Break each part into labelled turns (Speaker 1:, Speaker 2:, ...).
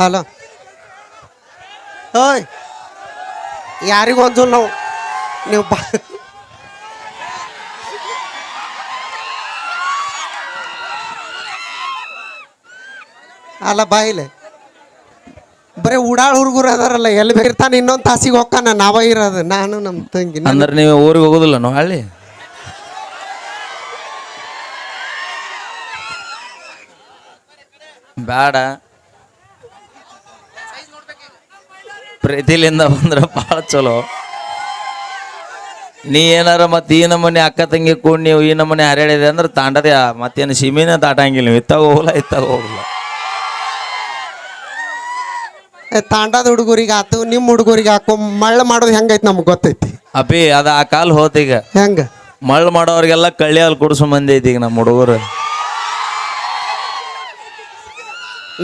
Speaker 1: Hello. ಓಯ್ ಯಾರಿಗೂ ನಾವು? ನೀವು ಬಾ. ಅಲ್ಲ ಬಾಯಿಲೆ ಬರೀ ಉಡಾಳ್ ಹುಡುಗರು ಅದಾರಲ್ಲ, ಎಲ್ಲಿ ಬೇಕಿರ್ತಾನೆ ಇನ್ನೊಂದು ತಾಸಿಗೆ ಹೋಗ್ತಾನ, ನಾವ ಇರೋದು, ನಾನು ನಮ್ಮ ತಂಗಿ.
Speaker 2: ಅಂದ್ರೆ ನೀವು ಊರಿಗೆ ಹೋಗೋದಿಲ್ಲ ನಾವು, ಹಳ್ಳಿ? ಬೇಡ. ಪ್ರೀತಿಲಿಂದ ಬಂದ್ರೆ ಭಾಳ ಚಲೋ. ನೀ ಏನಾರ ಮತ್ತೆ ಈ ನಮ್ಮನೆ ಅಕ್ಕ ತಂಗಿ ಕೂಡ ನೀವು ಈ ನಮ್ಮನೆ ಹರಡಿದೆ ಅಂದ್ರೆ ತಾಂಡದೆ ಮತ್ತೇನು ಸಿಮಿನ ತಾಟಂಗಿಲ್ಲ ನೀವು. ಇತ್ತಾಗ ಹೋಗಲ್ಲ ಇತ್ತಾಗ ಹೋಗಲ್ಲ
Speaker 1: ತಾಂಡದ ಹುಡುಗರಿಗೆ ಆತು ನಿಮ್ಮ ಹುಡುಗರಿಗೆ ಹಾಕೋ. ಮಳ್ಳ ಮಾಡೋದು ಹೆಂಗೈತೆ ನಮ್ಗೆ ಗೊತ್ತೈತಿ.
Speaker 2: ಅಪ್ಪಿ ಅದು ಆ ಕಾಲ ಹೋತೀಗ
Speaker 1: ಹೆಂಗ?
Speaker 2: ಮಳ್ಳು ಮಾಡೋರಿಗೆಲ್ಲ ಕಳ್ಳಿ ಹಾಲು ಕುಡಿಸೋ ಮಂದಿ ಐತಿ ಈಗ ನಮ್ಮ ಹುಡುಗರು.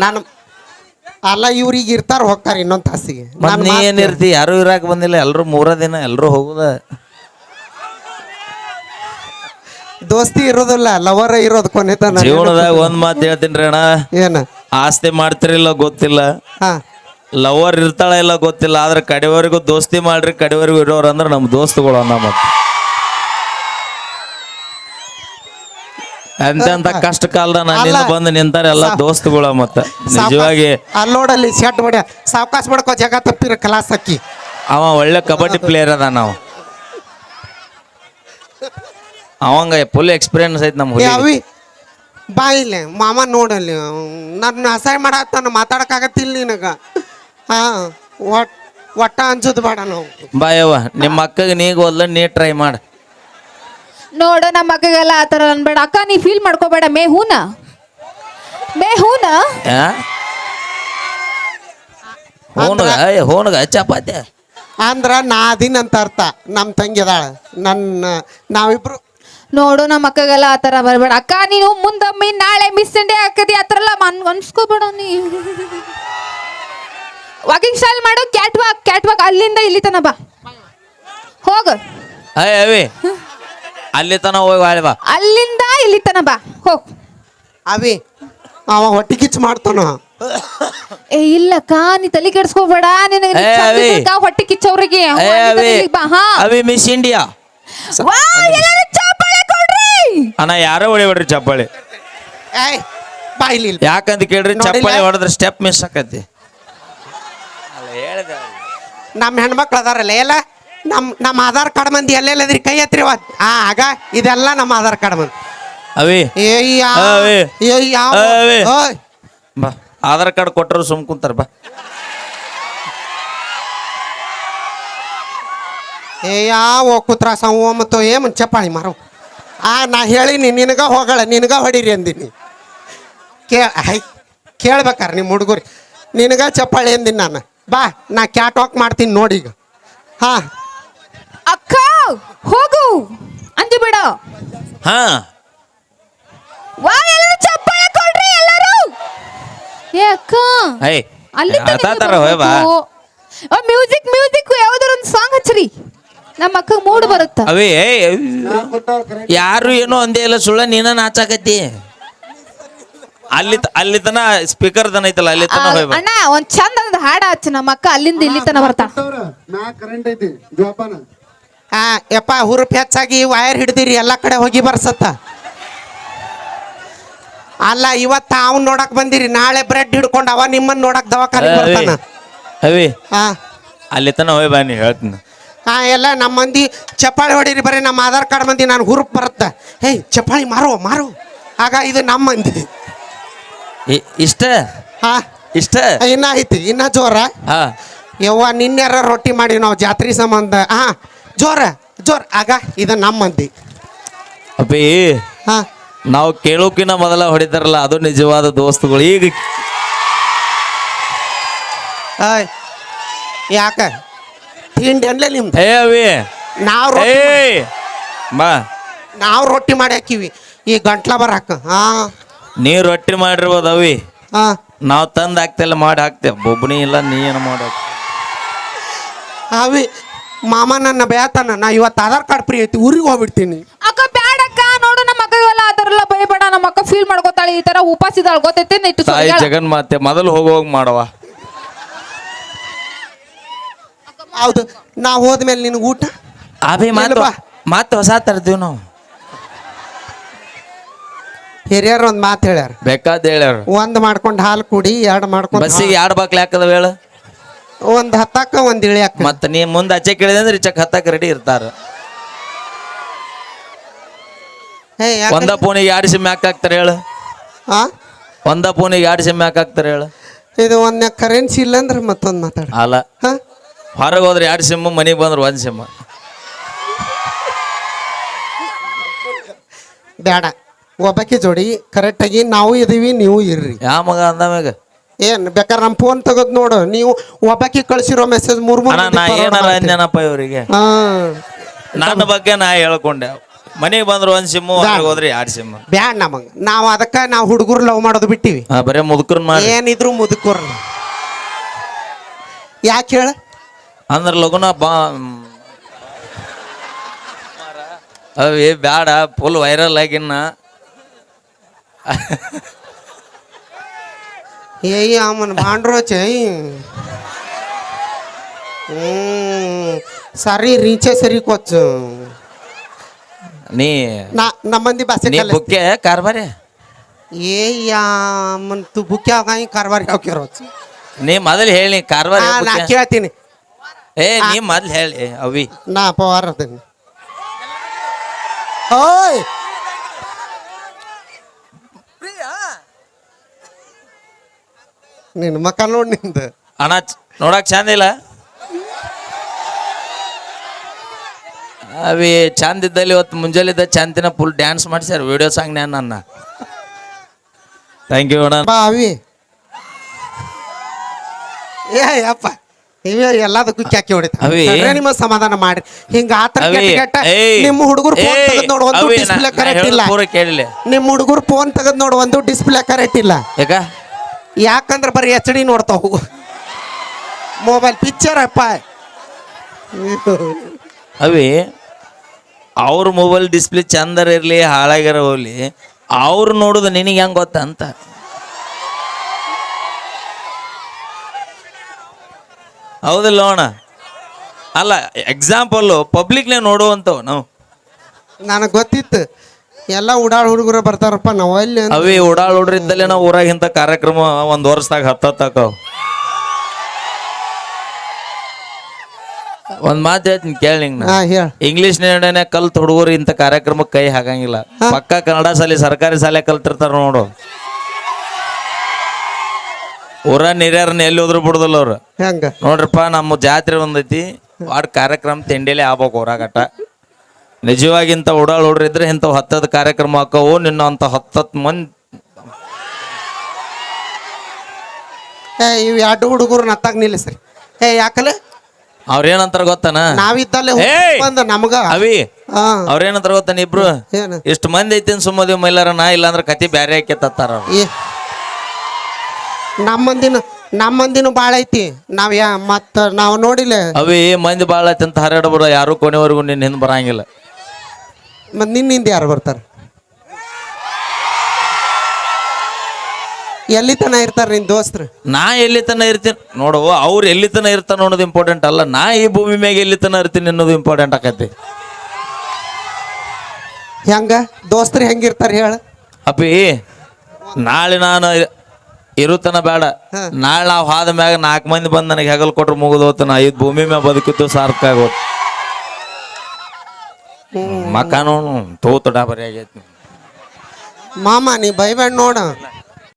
Speaker 1: ನಾನು ಅಲ್ಲ ಇವ್ರಿಗೆ ಇರ್ತಾರ ಹೋಗ್ತಾರ ಇನ್ನೊಂದ್ ತಾಸಿಗೆ.
Speaker 2: ಮತ್
Speaker 1: ನಾನ್
Speaker 2: ನೀ ಏನಿರ್ತಿ ಯಾರು ಇರಾಕ್ ಬಂದಿಲ್ಲ ಎಲ್ರು ಮೂರ ದಿನ ಎಲ್ರು ಹೋಗುದ?
Speaker 1: ದೋಸ್ತಿ ಇರೋದಿಲ್ಲ ಲವರ್ ಇರೋದು ಕೊನೆ ತನ
Speaker 2: ಜೀವನದಾಗ ಒಂದ್ ಮಾತು ಹೇಳ್ತೀನಿ ಅಣ್ಣ.
Speaker 1: ಏನ?
Speaker 2: ಆಸ್ತಿ ಮಾಡ್ತಿರಿಲ್ಲ ಗೊತ್ತಿಲ್ಲ.
Speaker 1: ಹಾ.
Speaker 2: ಲವರ್ ಇರ್ತಾಳ ಇಲ್ಲ ಗೊತ್ತಿಲ್ಲ ಆದ್ರೆ ಕಡೆವರೆಗೂ ದೋಸ್ತಿ ಮಾಡ್ರಿ ಕಡೆವರೆಗೂ ಇರೋರು ಅಂದ್ರೆ ನಮ್ಮ ದೋಸ್ತುಗಳು ಅನ್ನ ಮತ್ತೆ. ಎಂತೆಂತ ಕಷ್ಟ ಕಾಲದ ನಾನು
Speaker 1: ಅಲ್ಲ.
Speaker 2: ಬಂದು ನಿಂತಾರೆ ಎಲ್ಲ ದೋಸ್ತುಗಳ ಮತ್ತ. ನಿಜವಾಗಿ
Speaker 1: ಅಲ್ಲಿ ನೋಡಲ್ಲಿ ಶೆಟ್ ಹೊಡ್ಯ ಸಾವಕಾಶ ಮಾಡ್ಕೋ ಜಗ ತಪ್ಪಿರ ಕ್ಲಾಸ್ ಅಕ್ಕಿ.
Speaker 2: ಅವ ಒಳ್ಳೆ ಕಬಡ್ಡಿ ಪ್ಲೇಯರ್ ಅದ ನಾವು. ಅವಂಗ ಫುಲ್ ಎಕ್ಸ್ಪೀರಿಯನ್ಸ್ ಐತಿ ನಮ್ಗೆ
Speaker 1: ಏ
Speaker 2: ಹುಡುಗಿ
Speaker 1: ಅವಿ ಬಾ ಇಲ್ಲಿ ಮಾಮ ನೋಡಲ್ಲಿ ನನ್ನ ಅಸಹ್ಯ ಮಾಡತ್ತಾನ ಮಾತಾಡಕ್ಕಾಗತ್ತಿಲ್ಲ ನಿನಗ. ಹಾ ಒಟ್ ಒಟ್ಟ ಅನ್ಸೋದು ಬೇಡ ನಾವು.
Speaker 2: ಬಾಯವ್ವ ನಿಮ್ಮ ಅಕ್ಕಗೆ ನೀಗ ಓದ್ಲ ನೀ ಟ್ರೈ ಮಾಡ.
Speaker 3: ನೋಡು ನಮ್ಮ ಅಕ್ಕಗೆಲ್ಲ ಆ ಥರ ಅನ್ಬೇಡ. ಅಕ್ಕ ನೀ ಫೀಲ್ ಮಾಡ್ಕೋಬೇಡ. ಮೇ ಹೂನ? ಮೇ ಹೂನ?
Speaker 2: ಹೋನಗ ಹೋನಗ ಚಪಾತಿ.
Speaker 1: ಅಂದ್ರ ನಾ ಅದಿನ್ ಅಂತ ಅರ್ಥ. ನಮ್ಮ ತಂಗಿ ಅದಾಳ. ನನ್ನ ನಾವಿಬ್ರು
Speaker 3: ನೋಡು ನಮ್ಮ ಅಕ್ಕಗೆಲ್ಲ ಆ ಥರ ಬರಬೇಡ. ಅಕ್ಕ ನೀನು ಮುಂದೊಮ್ಮೆ ನಾಳೆ ಮಿಸ್ ಇಂಡಿಯಾ ಹಾಕದಿ ಆ ಥರ ಎಲ್ಲ ಮನ್ ಅನ್ಸ್ಕೋಬೇಡ ನೀ. ವಾಕಿಂಗ್ ಸ್ಟೈಲ್ ಮಾಡು ಕ್ಯಾಟ್ ವಾಕ್ ಕ್ಯಾಟ್ ವಾಕ್ ಅಲ್ಲಿಂದ ಇಲ್ಲಿ ತನ ಬಾ. ಹೋಗ.
Speaker 2: ಅಯ್ಯ ಅವಿ. ಅಲ್ಲಿ ತನ ಹೋಗಿ ಬಾ.
Speaker 3: ಅಲ್ಲಿಂದ ಇಲ್ಲಿ ತನ ಬಾ. ಹೋಗ್
Speaker 1: ಅವಿ ಅವ ಹೊಟ್ಟೆ ಕಿಚ್ಚು ಮಾಡ್ತಾನ.
Speaker 3: ಏ ಇಲ್ಲಕ್ಕ ನೀ ತಲೆ ಕೆಡ್ಸ್ಕೋಬೇಡ. ನಿನಗೆ
Speaker 2: ಏ, ಅವಿ.
Speaker 3: ಹೊಟ್ಟೆ ಕಿಚ್ಚವ್ರಿಗೆ.
Speaker 2: ಏ ಅವಿ.
Speaker 3: ಬಾ ಹಾ.
Speaker 2: ಅವಿ ಮಿಸ್ ಇಂಡಿಯಾ
Speaker 3: ವಾ ಎಲ್ಲರೂ ಚಪ್ಪಾಳೆ ಕೊಡ್ರಿ.
Speaker 2: ಅಣ್ಣ ಯಾರೋ ಹೊಡಿಬೇಡ್ರಿ ಚಪ್ಪಾಳಿ.
Speaker 1: ಏಯ್ ಬಾ ಇಲ್ಲಿ ಇಲ್ಲಿ.
Speaker 2: ಯಾಕಂತ ಕೇಳ್ರಿ
Speaker 1: ನೋಡಿಲ್ಲ?
Speaker 2: ಚಪ್ಪಾಳಿ ಹೊಡೆದ್ರೆ ಸ್ಟೆಪ್ ಮಿಸ್ ಆಕತಿ.
Speaker 1: ನಮ್ಮ ಹೆಣ್ಮಕ್ಳು ಅದಾರಲ್ಲ ಎಲ್ಲ ನಮ್ಮ ನಮ್ಮ ಆಧಾರ್ ಕಾರ್ಡ್ ಮಂದಿ ಎಲ್ಲೆಲ್ಲದ್ರಿ? ಕೈ ಹತ್ರಿ ಆ ಆಗ ಇದೆಲ್ಲ ನಮ್ಮ ಆಧಾರ್ ಕಾರ್ಡ್ ಮಂದಿ.
Speaker 2: ಅವಿ. ಅವಿ. ಅವಿ.
Speaker 1: ಓಯ್
Speaker 2: ಬಾ. ಆಧಾರ್ ಕಾರ್ಡ್ ಕೊಟ್ಟರು ಸುಮ್ ಕುಂತಾರ ಬಾ.
Speaker 1: ಏ ಯಾವ ಕೂತ್ರಾಸ ಮತ್ತು ಏ ಚಪ್ಪಾಳಿ ಮಾರು. ಆ ನಾ ಹೇಳಿನಿ ನಿನಗ ಹೋಗಳ ನಿನಗ ಹೊಡೀರಿ ಅಂದಿನಿ. ಕೇಳ ಹೈ ಕೇಳ್ಬೇಕಾರ ನಿಮ್ಮ ಹುಡುಗರಿ. ನಿನಗ ಚಪ್ಪಾಳಿ ಅಂದಿನಿ ನಾನು. ಬಾ ನಾ ಕ್ಯಾಟ್ ವಾಕ್ ಮಾಡ್ತೀನಿ ನೋಡಿ ಈಗ. ಹಾ.
Speaker 3: ಅಕ್ಕ ಹೋಗು. ಅಂದು ಬಿಡ.
Speaker 2: ಹಾ.
Speaker 3: ವಾ ಎಲ್ಲರೂ ಚಪ್ಪಾಳೆ ಕೊಡ್ರಿ ಎಲ್ಲರೂ. ಏ ಅಕ್ಕ.
Speaker 2: ಐ
Speaker 3: ಅಲ್ಲಿ
Speaker 2: ಹೋಯ್ ಬಾ.
Speaker 3: ಮ್ಯೂಸಿಕ್ ಮ್ಯೂಸಿಕ್ ಯಾವ್ದಾರ ಒಂದು ಸಾಂಗ್ ಹಚ್ಚ್ರಿ. ನಮ್ಮ ಅಕ್ಕ ಮೂಡ್ ಬರುತ್ತ?
Speaker 2: ಅವೇ ಏಯ್ ಯಾರು ಏನೋ ಒಂದೇ ಇಲ್ಲ ಸುಳ್ಳ ನೀನ ನಾಚಾಕತಿ ಅಲ್ಲಿ ಅಲ್ಲಿ ತನ ಸ್ಪೀಕರ್ ತನ ಐತಲ್ಲ ಅಲ್ಲಿ ತನ ಹೋಯ್ ಬಾ.
Speaker 3: ಅಣ್ಣ ಒಂದ್ ಚಂದ ಹಾಡ ಹಚ್ಚ ನಮ್ಮ ಅಕ್ಕ ಅಲ್ಲಿಂದ ಇಲ್ಲಿ ತನ ಬರ್ತಾ.
Speaker 4: ಮ್ಯಾ ಕರೆಂಟ್ ಐತಿ ಜೋಪಾನ.
Speaker 1: ಆ ಯಪ್ಪ ಹುರುಪ್ ಹೆಚ್ಚಾಗಿ ವಯರ್ ಹಿಡ್ದಿರಿ ಎಲ್ಲ ಕಡೆ ಹೋಗಿ ಬರ್ಸತ್ತ. ಅಲ್ಲ ಇವತ್ತು ಅವ್ನ್ ನೋಡಕ್ ಬಂದಿರಿ ನಾಳೆ ಬ್ರೆಡ್ ಹಿಡ್ಕೊಂಡು ಅವ ನಿಮ್ಮನ್ನ ನೋಡಕ್ ದವಾಖಾನೆ ಬರ್ತಾನ.
Speaker 2: ಅವಿ
Speaker 1: ಹಾ
Speaker 2: ಅಲ್ಲಿ ತನ ಹೋಯ್ ಬಾ ನೀ ಹೇಳ್ತೀನಿ.
Speaker 1: ಹಾ ಎಲ್ಲ ನಮ್ಮ ಮಂದಿ ಚಪ್ಪಾಳಿ ಹೊಡೀರಿ ಬರೀ ನಮ್ಮ ಆಧಾರ್ ಕಾರ್ಡ್ ಮಂದಿ ನಾನು ಹುರುಪ್ ಬರುತ್ತೆ. ಹೇ ಚಪ್ಪಾಳಿ ಮಾರೋ ಮಾರು. ಆಗ ಇದು ನಮ್ಮ ಮಂದಿ.
Speaker 2: ಇ- ಇಷ್ಟ?
Speaker 1: ಹಾ.
Speaker 2: ಇಷ್ಟ?
Speaker 1: ಇನ್ನ ಐತಿ ಇನ್ನ ಜೋರ.
Speaker 2: ಹಾ.
Speaker 1: ಯವ್ವ ನಿನ್ನೆ ರೊಟ್ಟಿ ಮಾಡಿ ನಾವು ಜಾತ್ರೆ ಸಂಬಂಧ. ಹಾ. ಜೋರ ಜೋರ ಆಗ ಇದು ನಮ್ಮ ಮಂದಿ
Speaker 2: ಅಪ್ಪಿ
Speaker 1: ಹಾ.
Speaker 2: ನಾವು ಕೇಳೋಕಿನ ಮೊದಲ ಹೊಡಿತಾರಲ್ಲ ಅದು ನಿಜವಾದ ದೋಸ್ತುಗಳು. ಈಗ
Speaker 1: ಆಯ್ ಯಾಕ? ತಿಂಡಿ ಅನ್ಲೇ ನಿಮ್ದು?
Speaker 2: ಏ ಅವಿ.
Speaker 1: ನಾವು ರೊಟ್ಟಿ
Speaker 2: ಏಯ್. ಬಾ.
Speaker 1: ನಾವು ರೊಟ್ಟಿ ಮಾಡಿ ಹಾಕಿವಿ ಈ ಗಂಟ್ಲ ಬರಾಕ. ಹಾ.
Speaker 2: ನೀ ರೊಟ್ಟಿ ಮಾಡಿರ್ಬೋದು ಅವಿ.
Speaker 1: ಹಾ.
Speaker 2: ನಾವು ತಂದು ಹಾಕ್ತಿಲ್ಲ ಮಾಡಿ ಹಾಕ್ತೇವೆ. ಬೊಬ್ಬಣಿ ಇಲ್ಲ ನೀ ಏನು ಮಾಡಿ
Speaker 1: ಅವಿ ಮಾಮ ನನ್ನ ಬೇತಾನ ನಾ ಇವತ್ತು ಆಧಾರ್ ಕಾರ್ಡ್ ಫ್ರೀ ಐತಿ ಊರಿಗೆ ಹೋಗ್ಬಿಡ್ತೀನಿ.
Speaker 3: ಅಕ್ಕ ಬ್ಯಾಡಕ್ಕ ನೋಡು ನಮ್ಮ ಅಕ್ಕ ಇವೆಲ್ಲ ಅದರಲ್ಲ ಎಲ್ಲ ಭಯಪಡ ನಮ್ಮ ಅಕ್ಕ ಫೀಲ್ ಮಾಡ್ಕೋತಾಳೆ ಈ ತರ ಉಪಾಸ ಇದ್ದಾಳ ಗೊತ್ತೈತೆ ಇಟ್ಟು
Speaker 2: ತಾಯಿ ಜಗನ್ಮಾತೆ ಮೊದಲು ಹೋಗೋಗ್ ಮಾಡವ.
Speaker 1: ಹೌದು ನಾ ಹೋದ್ಮೇಲೆ ನಿನಗೆ ಊಟ?
Speaker 2: ಅಭಿ ಮಾತು? ಮಾತು ಹೊಸ ತರ್ತೀವಿ ನಾವು.
Speaker 1: ಹಿರಿಯರು ಒಂದು ಮಾತು ಹೇಳ್ಯಾರ.
Speaker 2: ಬೇಕಾದ ಹೇಳ್ಯಾರ.
Speaker 1: ಒಂದ್ ಮಾಡ್ಕೊಂಡು ಹಾಲು ಕುಡಿ ಎರಡು ಮಾಡ್ಕೊಂಡು
Speaker 2: ಬಸ್ಸಿಗೆ ಎರಡು ಬಾಕ್ಲಿ ಹಾಕದ ಹೇಳ?
Speaker 1: ಒಂದ್ ಹತ್ತಾಕ ಒಂದ್ ಇಳಿಯಾಕ
Speaker 2: ಮತ್ತ ನೀ ಮುಂದ ಆಚೆ ಕೇಳಿದ್ರೆ ಅಂದ್ರೆ ಈಚೆಕ್ ಹತ್ತಕ್ಕೆ ರೆಡಿ ಇರ್ತಾರ.
Speaker 1: ಹೇ ಯಾಕ-
Speaker 2: ಒಂದ ಫೋನಿಗೆ ಎರಡು ಸಿಮ್ ಯಾಕೆ ಹಾಕ್ತಾರೆ ಹೇಳು?
Speaker 1: ಆ?
Speaker 2: ಒಂದ ಫೋನಿಗೆ ಎರಡು ಸಿಮ್ ಯಾಕೆ ಹಾಕ್ತಾರೆ ಹೇಳು?
Speaker 1: ಇದು ಒಂದ್ ಕರೆನ್ಸಿ ಇಲ್ಲ ಅಂದ್ರೆ ಮತ್ತೊಂದ್ ಮಾತಾಡ.
Speaker 2: ಅಲ್ಲ.
Speaker 1: ಹಾ?
Speaker 2: ಹೊರಗೆ ಹೋದ್ರೆ ಎರಡು ಸಿಮ್ ಮನೆಗೆ ಬಂದ್ರೆ ಒಂದ್ ಸಿಮ್
Speaker 1: ಬೇಡ ಒಬ್ಬಾಕಿ ಜೋಡಿ ಕರೆಕ್ಟಾಗಿ ನಾವು ಇದೀವಿ ನೀವು ಇರ್ರಿ.
Speaker 2: ಯಾ ಮಗ ಅಂದಮ್ಯಾಗ
Speaker 1: ಏನ್ ಬೇಕಾರ ನಮ್ಮ ಫೋನ್ ತೆಗೆದು ನೋಡು. ನೀವು ಒಬ್ಬಾಕಿ ಕಳ್ಸಿರೋ ಮೆಸೇಜ್ ಮೂರ್ ಮೂರ್
Speaker 2: ಅಣ್ಣ
Speaker 1: ಮಂದಿ
Speaker 2: ನಾ
Speaker 1: forward
Speaker 2: ಇವರಿಗೆ?
Speaker 1: ಹಾ.
Speaker 2: ನನ್ನ ಬಗ್ಗೆ ನಾ ಹೇಳ್ಕೊಂಡೆ. ಮನೆಗೆ ಬಂದ್ರು ಒಂದ್ ಸಿಮ್ ಹೊರಗೆ ಹೋದ್ರೆ ಎರಡು ಸಿಮ್
Speaker 1: ಬ್ಯಾಡ್ ನಮಗ್. ನಾವ್ ಅದಕ್ಕ ನಾವ್ ಹುಡುಗರು ಲವ್ ಮಾಡೋದು ಬಿಟ್ಟಿವಿ.
Speaker 2: ಬರೇ ಮುದುಕರ್ ಮಾಡಿ.
Speaker 1: ಏನಿದ್ರು ಮುದುಕರ್ ಯಾಕೆ ಹೇಳ?
Speaker 2: ಅಂದ್ರ ಲಗುನ ಬಾ ಅವೇ ಬ್ಯಾಡ ಫುಲ್ ವೈರಲ್ ಆಗಿನ್ನ.
Speaker 1: ಏಯ್ ಅಮ್ಮನ ಬಾಂಡ್ರೋಚೆ ಸರಿ ರೀಚೆ ಸರಿ ಕೊಚ್ಚು.
Speaker 2: ನೀ
Speaker 1: ನಾ
Speaker 2: ನಮ್ಮಂದಿ
Speaker 1: ಕಲಿಸ್ತಿ.
Speaker 2: ಬುಕ್ಕೆ ಕಾರ್ಬಾರಿ
Speaker 1: ಏ ಯಾಮನ್ ತು ಬುಕ್ಯ ಕಾಯಿ ಕಾರ್ವಾರಿ ಹಾಕಿರೋಚು
Speaker 2: ನೀ ಮೊದಲು ಹೇಳಿ ಕಾರ್ಬಾರಿ
Speaker 1: ನಾ
Speaker 2: ಬುಕ್ಕೆ.
Speaker 1: ಕೇಳ್ತೀನಿ.
Speaker 2: ಏ ನೀ ಮೊದ್ಲು ಹೇಳಿ ಅವಿ.
Speaker 1: ನಾ ಪವಾರ ಓಯ್ ನಿನ್ನ ಮಕ್ಕ ನೋಡಿ ನಿಂದು.
Speaker 2: ಅಣ್ಣ ಚ- ನೋಡಕ್ ಚಂದ ಇಲ್ಲ? ಅವಿ ಚಂದ ಇದ್ದಲ್ಲಿ ಇವತ್ತು ಇದ್ದ ಚಂದಿನ ಫುಲ್ ಡ್ಯಾನ್ಸ್ ಮಾಡಿಸ್ಯಾರ ವಿಡಿಯೋ ಸಾಂಗ್ ನನ್ನ. ಥ್ಯಾಂಕ್ ಯು ಅಣ್ಣ.
Speaker 1: ಬಾ ಅವಿ. ಏ ಯಪ್ಪ ನೀವೇ ಎಲ್ಲದಕ್ಕೂ ಕ್ಯಾಕಿ ಹೊಡಿತ
Speaker 2: ಅವಿ.
Speaker 1: ನಿಮ್ಮ ಸಮಾಧಾನ ಮಾಡ್ರಿ. ಹಿಂಗ ಆತರ
Speaker 2: ಅವಿ.
Speaker 1: ಕೆಟ್ಟ ಕೆಟ್ಟ
Speaker 2: ಏಯ್,
Speaker 1: ನಿಮ್ಮ ಹುಡುಗರು ಫೋನ್
Speaker 2: ಏಯ್,
Speaker 1: ತೆಗೆದು ನೋಡು ಒಂದು
Speaker 2: ಅವಿ, ನಾ-
Speaker 1: ಡಿಸ್ಪ್ಲೇ
Speaker 2: ನಾ
Speaker 1: ಕರೆಕ್ಟ್
Speaker 2: ಹೇಳೋದ್
Speaker 1: ಇಲ್ಲ.
Speaker 2: ಪೂರ ಕೇಳಿಲ್ಲ.
Speaker 1: ನಿಮ್ಮ ಹುಡುಗರು ಫೋನ್ ತೆಗೆದು ನೋಡು ಒಂದು ಡಿಸ್ಪ್ಲೇ ಕರೆಕ್ಟ್ ಇಲ್ಲ.
Speaker 2: ಯಾಕ?
Speaker 1: ಯಾಕಂದ್ರೆ ಬರೀ ಎಚ್ ಡಿ ನೋಡ್ತಾವು. ಮೊಬೈಲ್ ಪಿಕ್ಚರ್ ಅಪ್ಪ.
Speaker 2: ಅವಿ ಅವ್ರ ಮೊಬೈಲ್ ಡಿಸ್ಪ್ಲೇ ಚಂದರ ಇರಲಿ ಹಾಳಾಗಿರೋ ಹೋಗ್ಲಿ ಅವ್ರು ನೋಡೋದು ನಿನಗೆ ಹೆಂಗೆ ಗೊತ್ತ ಅಂತ. ಹೌದಿಲ್ಲ ಅಣ್ಣ ಅಲ್ಲ ಎಕ್ಸಾಂಪಲ್ಲು ಪಬ್ಲಿಕ್ನೇ ನೋಡುವಂಥವು ನಾವು.
Speaker 1: ನನಗೆ ಗೊತ್ತಿತ್ತು. ಎಲ್ಲ ಉಡಾಳ್ ಹುಡುಗರು ಬರ್ತಾರಪ್ಪ ನಾವು ಅಲ್ಲಿ
Speaker 2: ಅವೇ ಓಡಾಳ್ ಹುಡ್ರಿದ್ದಲ್ಲೇ ನಾವು ಊರಾಗ ಇಂಥ ಕಾರ್ಯಕ್ರಮ ಒಂದು ವರ್ಷದಾಗ ಹತ್ತತ್ತಾಕವ್ ಒಂದ್ ಮಾತು ಹೇಳ್ತೀನಿ ಕೇಳಿ
Speaker 1: ಹಾ ಹೇಳ.
Speaker 2: ಇಂಗ್ಲಿಷ್ ನಿರ್ಣಯನೇ ಕಲ್ತ್ ಹುಡುಗರು ಇಂಥ ಕಾರ್ಯಕ್ರಮಕ್ಕೆ ಕೈ ಹಾಕಂಗಿಲ್ಲ. ಪಕ್ಕ ಕನ್ನಡ ಶಾಲೆ ಸರ್ಕಾರಿ ಶಾಲೆ ಕಲ್ತಿರ್ತಾರ ನೋಡು. ಊರ ಹಿರಿಯರನ್ನ ಎಲ್ಲಿ ಹೋದ್ರು ಬಿಡುದಿಲ್ಲ ಅವ್ರು.
Speaker 1: ಹೆಂಗ?
Speaker 2: ನೋಡ್ರಪ್ಪ ನಮ್ಮ ಜಾತ್ರೆ ಒಂದೈತಿ ಆಡ್ ಕಾರ್ಯಕ್ರಮ ತಿಂಡಿಲೇ ಆಗ್ಬೇಕು ಊರಾಗಟ್ಟ ನಿಜವಾಗಿ ಇಂಥ ಉಡಾಳ ಹುಡ್ರು ಇದ್ರೆ ಇಂಥವು ಹತ್ತದ ಕಾರ್ಯಕ್ರಮ ಹಾಕವು ನಿನ್ನ ಅಂತ ಹತ್ತತ್ತು ಮಂದಿ.
Speaker 1: ಏ ಇವ್ ಎರಡು ಹುಡುಗರು ನತ್ತಾಗ ನಿಲ್ಲಿಸ್ರಿ ಏ ಯಾಕಲೆ?
Speaker 2: ಅವ್ರೇನಂತಾರ ಗೊತ್ತಾನ?
Speaker 1: ನಾವಿದ್ದಲ್ಲೇ
Speaker 2: ಏಯ್!
Speaker 1: ಬಂದ ನಮಗ.
Speaker 2: ಅವಿ
Speaker 1: ಹಾ.
Speaker 2: ಅವ್ರೇನಂತಾರ ಗೊತ್ತಾನ ಇಬ್ರು?
Speaker 1: ಏನು?
Speaker 2: ಇಷ್ಟು ಮಂದಿ ಐತಿನ್ ಸುಮ್ಮದಿ ಮೈಲಾರ ನಾ ಇಲ್ಲಾಂದ್ರ ಕತಿ ಬ್ಯಾರೆ ಹಾಕ್ಯತ್ತಾರ ತತ್ತಾರ
Speaker 1: ನಮ್ಮಂದಿನ ನಮ್ಮಂದಿನ ಮಂದಿನ ನಮ್ಮ ಮಂದಿನೂ ಭಾಳ ಐತಿ. ನಾವ್ ಯಾ ಮತ್ತ ನಾವು ನೋಡಿಲ್ಲ.
Speaker 2: ಅವಿ ಮಂದಿ ಬಾಳ ಐತಿ ಅಂತ ಹರಡ್ಬಿಡ ಯಾರು ಕೊನೆವರೆಗೂ ನಿನ್ನ ಹಿಂದ್ ಬರಂಗಿಲ್ಲ.
Speaker 1: ಮತ್ ನಿನ್ನಿಂದ ಯಾರು ಬರ್ತಾರೆ? ಎಲ್ಲಿ ತನ ಇರ್ತಾರ ನಿನ್ ದೋಸ್ತರು?
Speaker 2: ನಾ ಎಲ್ಲಿ ತನ ಇರ್ತೀನಿ? ನೋಡು ಅವ್ರು ಎಲ್ಲಿ ತನ ಇರ್ತಾನ ಅನ್ನೋದು ಇಂಪಾರ್ಟೆಂಟ್ ಅಲ್ಲ. ನಾ ಈ ಭೂಮಿ ಮ್ಯಾಗ ಎಲ್ಲಿ ತನ ಇರ್ತೀನಿ ಅನ್ನೋದು ಇಂಪಾರ್ಟೆಂಟ್ ಆಕತಿ.
Speaker 1: ಹೆಂಗ? ದೋಸ್ತರು ಹೆಂಗಿರ್ತಾರ ಹೇಳ?
Speaker 2: ಅಪ್ಪಿ ನಾಳೆ ನಾನು ಇರುತ್ತನ ಬೇಡ. ನಾಳೆ ನಾವು ಹಾದ ಮ್ಯಾಗ ನಾಲ್ಕು ಮಂದಿ ಬಂದು ನನಗೆ ಹೆಗಲ್ ಕೊಟ್ರು ಮುಗಿದು ಹೋತು. ನಾ ಇದು ಭೂಮಿ ಮ್ಯಾಗ ಬದುಕಿತ್ತು ಸಾರ್ಥಕ ಆಗೋದು ಮಕಾನು ತೂತು ಡಾಬರಿ ಆಗೈತಿ.
Speaker 1: ಮಾಮ ನೀ ಬೈಬೇಡ ನೋಡ.